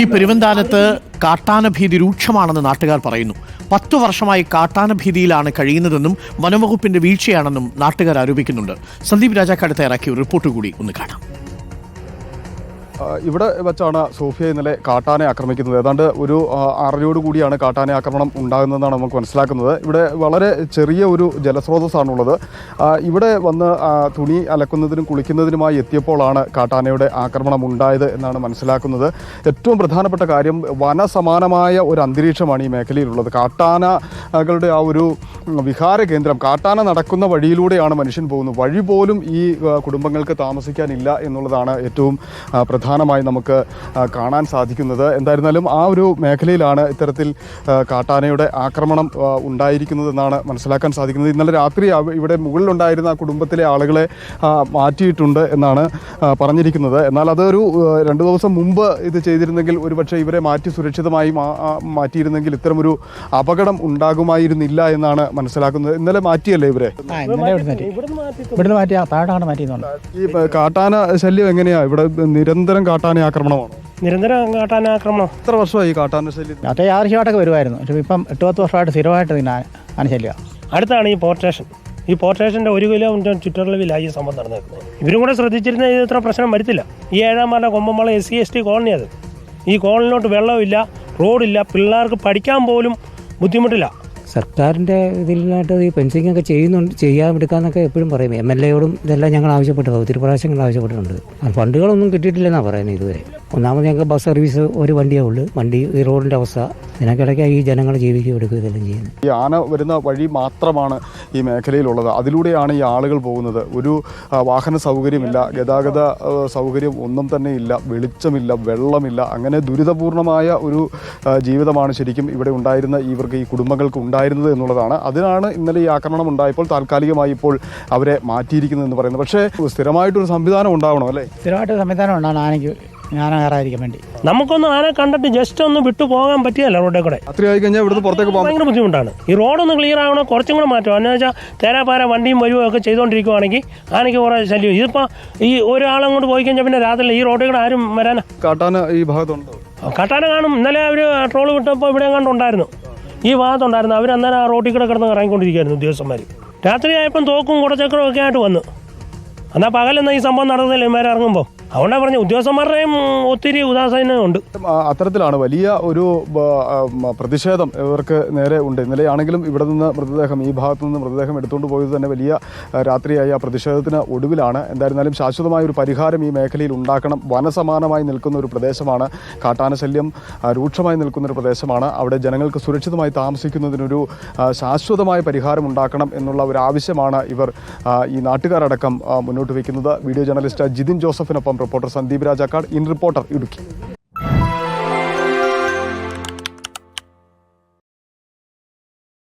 ഇടുക്കി പെരുവന്താനത്ത് കാട്ടാന ഭീതി രൂക്ഷമാണെന്ന് നാട്ടുകാർ പറയുന്നു. പത്തു വർഷമായി കാട്ടാന ഭീതിയിലാണ് കഴിയുന്നതെന്നും വനംവകുപ്പിന്റെ വീഴ്ചയാണെന്നും നാട്ടുകാർ ആരോപിക്കുന്നുണ്ട്. സന്ദീപ് രാജാക്കാട് തയ്യാറാക്കിയ റിപ്പോർട്ട് കൂടി ഒന്ന് കാണാം. ഇവിടെ വെച്ചാണ് സോഫിയ ഇന്നലെ കാട്ടാനെ ആക്രമിക്കുന്നത്. ഏതാണ്ട് ഒരു ആറരയോട് കൂടിയാണ് കാട്ടാനെ ആക്രമണം ഉണ്ടാകുന്നതെന്നാണ് നമുക്ക് മനസ്സിലാക്കുന്നത്. ഇവിടെ വളരെ ചെറിയ ഒരു ജലസ്രോതസ്സാണുള്ളത്. ഇവിടെ വന്ന് തുണി അലക്കുന്നതിനും കുളിക്കുന്നതിനുമായി എത്തിയപ്പോഴാണ് കാട്ടാനയുടെ ആക്രമണം ഉണ്ടായത് എന്നാണ് മനസ്സിലാക്കുന്നത്. ഏറ്റവും പ്രധാനപ്പെട്ട കാര്യം വനസമാനമായ ഒരു അന്തരീക്ഷമാണ് ഈ മേഖലയിലുള്ളത്. കാട്ടാനകളുടെ ആ ഒരു വിഹാര കേന്ദ്രം കാട്ടാന നടക്കുന്ന വഴിയിലൂടെയാണ് മനുഷ്യൻ പോകുന്നത്. വഴി പോലും ഈ കുടുംബങ്ങൾക്ക് താമസിക്കാനില്ല എന്നുള്ളതാണ് ഏറ്റവും ആ, പ്രധാനമായി നമുക്ക് കാണാൻ സാധിക്കുന്നത്. എന്തായിരുന്നാലും ആ ഒരു മേഖലയിലാണ് ഇത്തരത്തിൽ കാട്ടാനയുടെ ആക്രമണം ഉണ്ടായിരിക്കുന്നതെന്നാണ് മനസ്സിലാക്കാൻ സാധിക്കുന്നത്. ഇന്നലെ രാത്രി ഇവിടെ മുകളിലുണ്ടായിരുന്ന ആ കുടുംബത്തിലെ ആളുകളെ മാറ്റിയിട്ടുണ്ട് എന്നാണ് പറഞ്ഞിരിക്കുന്നത്. എന്നാൽ അതൊരു രണ്ട് ദിവസം മുമ്പ് ഇത് ചെയ്തിരുന്നെങ്കിൽ ഒരുപക്ഷെ ഇവരെ മാറ്റി സുരക്ഷിതമായി മാറ്റിയിരുന്നെങ്കിൽ ഇത്തരമൊരു അപകടം ഉണ്ടാകുമായിരുന്നില്ല എന്നാണ് മനസ്സിലാക്കുന്നത്. ഇന്നലെ മാറ്റിയല്ലേ ഇവരെ? ഇവിടുന്ന് മാറ്റി. ഈ കാട്ടാന ശല്യം എങ്ങനെയാ? ഇവിടെ നിരന്തരം കാട്ടാന ആക്രമണമാണ്. നിരന്തരം കാട്ടാനാക്രമണം എത്ര വർഷമായി ഈ കാട്ടാന ശല്യം? മറ്റേ ആവശ്യമായിട്ടൊക്കെ വരുമായിരുന്നു. പക്ഷേ ഇപ്പം എട്ട് പത്ത് വർഷമായിട്ട് സ്ഥിരമായിട്ട് ഇതിന് ആനശല്യം അടുത്താണ് ഈ പോർട്ട് സ്റ്റേഷൻ. ഈ പോർട്ട് സ്റ്റേഷന്റെ ഒരു കിലോമീറ്റർ ചുറ്റളവിലായി ഈ സംഭവം നടന്നേക്കുന്നത് ഇവരും കൂടെ ശ്രദ്ധിച്ചിരുന്ന ഇത് ഇത്ര പ്രശ്നം വരുത്തില്ല. ഈ ഏഴാം ഏഴാമാരുടെ കൊമ്പമള S C S T colony അത് ഈ കോളനിലോട്ട് വെള്ളമില്ല റോഡില്ല പിള്ളേർക്ക് പഠിക്കാൻ പോലും ബുദ്ധിമുട്ടില്ല. സർക്കാരിന്റെ ഇതിലായിട്ട് ഈ ഫെൻസിങ് ഒക്കെ ചെയ്യുന്നുണ്ട് ചെയ്യാൻ എടുക്കാന്നൊക്കെ എപ്പോഴും പറയും. എം എൽ എയോടും ഇതെല്ലാം ഞങ്ങൾ ആവശ്യപ്പെട്ടത് ഒത്തിരി പ്രാവശ്യം ഞങ്ങൾ ആവശ്യപ്പെട്ടിട്ടുണ്ട്. ഫണ്ടുകളൊന്നും കിട്ടിയിട്ടില്ലെന്നാണ് പറയുന്നത് ഇതുവരെ. ഒന്നാമത് ഞങ്ങൾക്ക് ബസ് സർവീസ് ഒരു വണ്ടിയേ ഉള്ളൂ. വണ്ടി ഈ റോഡിന്റെ അവസ്ഥ. ഇതിനൊക്കിടയ്ക്ക് ഈ ജനങ്ങൾ ജീവിക്കുകയും എടുക്കുകയും ഇതെല്ലാം ചെയ്യുന്നത്. ഈ ആന വരുന്ന വഴി മാത്രമാണ് ഈ മേഖലയിലുള്ളത്. അതിലൂടെയാണ് ഈ ആളുകൾ പോകുന്നത്. ഒരു വാഹന സൗകര്യമില്ല ഗതാഗത സൗകര്യം ഒന്നും തന്നെ ഇല്ല വെളിച്ചമില്ല വെള്ളമില്ല. അങ്ങനെ ദുരിതപൂർണമായ ഒരു ജീവിതമാണ് ശരിക്കും ഇവിടെ ഉണ്ടായിരുന്ന ഇവർക്ക് ഈ കുടുംബങ്ങൾക്ക് ഉണ്ടായിരുന്നത് എന്നുള്ളതാണ്. അതിനാണ് ഇന്നലെ ഈ ആക്രമണം ഉണ്ടായപ്പോൾ താൽക്കാലികമായി ഇപ്പോൾ അവരെ മാറ്റിയിരിക്കുന്നത് എന്ന് പറയുന്നത്. പക്ഷേ സ്ഥിരമായിട്ടൊരു സംവിധാനം ഉണ്ടാവണം അല്ലേ? സ്ഥിരമായിട്ട് സംവിധാനം ഉണ്ടാവണം. ആനയ്ക്ക് ആന കയറാതിരിക്കാൻ വേണ്ടി. നമുക്കൊന്നും ആനെ കണ്ടിട്ട് ജസ്റ്റ് ഒന്ന് വിട്ടു പോകാൻ പറ്റിയല്ല റോഡിൽ കൂടെ. കഴിഞ്ഞാൽ ഇവിടുന്ന് പുറത്തേക്ക് പോകാൻ ഭയങ്കര ബുദ്ധിമുട്ടാണ്. ഈ റോഡൊന്ന് ക്ലിയർ ആവണം കുറച്ചും കൂടെ മാറ്റം. എന്ന് വെച്ചാൽ തേരാപ്പാര വണ്ടിയും വരുവോ ഒക്കെ ചെയ്തുകൊണ്ടിരിക്കുവാണെങ്കിൽ ആനയ്ക്ക് കുറേ ശല്യം. ഇതിപ്പോൾ ഈ ഒരാളങ്ങോട്ട് പോയി കഴിഞ്ഞാൽ പിന്നെ രാത്രി ഈ റോഡിൽ കൂടെ ആരും വരാനാ? കാട്ടാന ഈ ഭാഗത്തുണ്ടോ? കാട്ടാന കാണും. ഇന്നലെ അവർ ട്രോൾ വിട്ടപ്പോൾ ഇവിടെ എങ്ങാണ്ട് ഉണ്ടായിരുന്നു. ഈ ഭാഗത്തുണ്ടായിരുന്നു. അവർ അന്നേരം ആ റോട്ടിൽ കൂടെ കിടന്ന് ഇറങ്ങിക്കൊണ്ടിരിക്കുകയായിരുന്നു ഉദ്യോഗസ്ഥന്മാർ രാത്രി ആയപ്പം തോക്കും കുടച്ചക്രവും ഒക്കെ ആയിട്ട് വന്നു. എന്നാൽ പകലെന്നാ ഈ സംഭവം നടന്നില്ല ഇമാരിറങ്ങുമ്പോൾ അതുകൊണ്ടാണ് പറഞ്ഞത് ഉദ്യോഗസ്ഥന്മാരുടെയും ഒത്തിരി ഉദാസീനമുണ്ട് അത്തരത്തിലാണ് വലിയ ഒരു പ്രതിഷേധം ഇവർക്ക് നേരെ ഉണ്ട്. ഇന്നലെയാണെങ്കിലും ഇവിടെ നിന്ന് മൃതദേഹം ഈ ഭാഗത്തു നിന്ന് മൃതദേഹം എടുത്തുകൊണ്ട് പോയത് തന്നെ വലിയ രാത്രിയായി ആ പ്രതിഷേധത്തിന് ഒടുവിലാണ്. എന്തായിരുന്നാലും ശാശ്വതമായ ഒരു പരിഹാരം ഈ മേഖലയിൽ ഉണ്ടാക്കണം. വനസമാനമായി നിൽക്കുന്ന ഒരു പ്രദേശമാണ് കാട്ടാനശല്യം രൂക്ഷമായി നിൽക്കുന്ന ഒരു പ്രദേശമാണ്. അവിടെ ജനങ്ങൾക്ക് സുരക്ഷിതമായി താമസിക്കുന്നതിനൊരു ശാശ്വതമായ പരിഹാരം ഉണ്ടാക്കണം എന്നുള്ള ഒരു ആവശ്യമാണ് ഇവർ ഈ നാട്ടുകാരടക്കം മുന്നോട്ട് വയ്ക്കുന്നത്. Video journalist Jithin ജോസഫിനൊപ്പം reporter Sandeep Rajakkad in reporter Idukki.